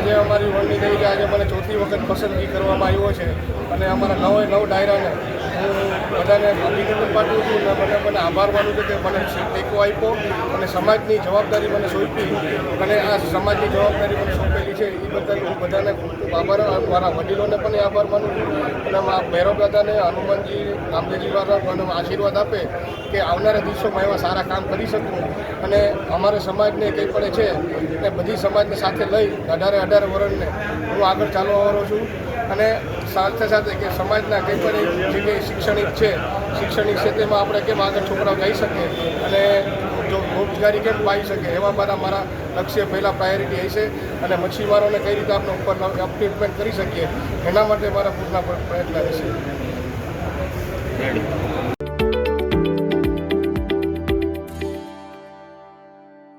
આજે અમારી વડની તરીકે આજે મને ચોથી વખત પસંદગી કરવામાં આવ્યો છે. અને અમારા નવે નવ ડાયરાને હું બધાને અભિનંદન પાઠવું છું અને મને મને આભાર માનું છું કે મને ટેકો આપ્યો અને સમાજની જવાબદારી મને સોંપી અને આ સમાજની જવાબદારી મને સોંપેલી છે, એ બદલ હું બધાને ખૂબ આભાર મારા વડીલોને પણ આભાર માનું છું અને મારા ભૈરવ દાદાને હનુમાનજી, રામદેવજી વાળા મને આશીર્વાદ આપે કે આવનારા દિવસોમાં એવા સારા કામ કરી શકું અને અમારા સમાજને કંઈ પડે છે એ બધી સમાજને સાથે લઈ અઢારે અઢાર વર્ષને હું આગળ ચાલવા વાળો છું અને સાથે સાથે કે સમાજના કંઈ પણ એક જગ્યાએ શૈક્ષણિક છે, શૈક્ષણિક ક્ષેત્રમાં આપણે કેમ આગળ છોકરાઓ જઈ શકે અને જો રોજગારી કેમ પાઈ શકે, એવા મારા મારા લક્ષ્ય પહેલાં પ્રાયોરિટી હશે અને મચ્છીમારોને કઈ રીતે આપણે ઉપર અપડેટમેન્ટ કરી શકીએ, એના માટે મારા પૂરના પ્રયત્ન રહેશે.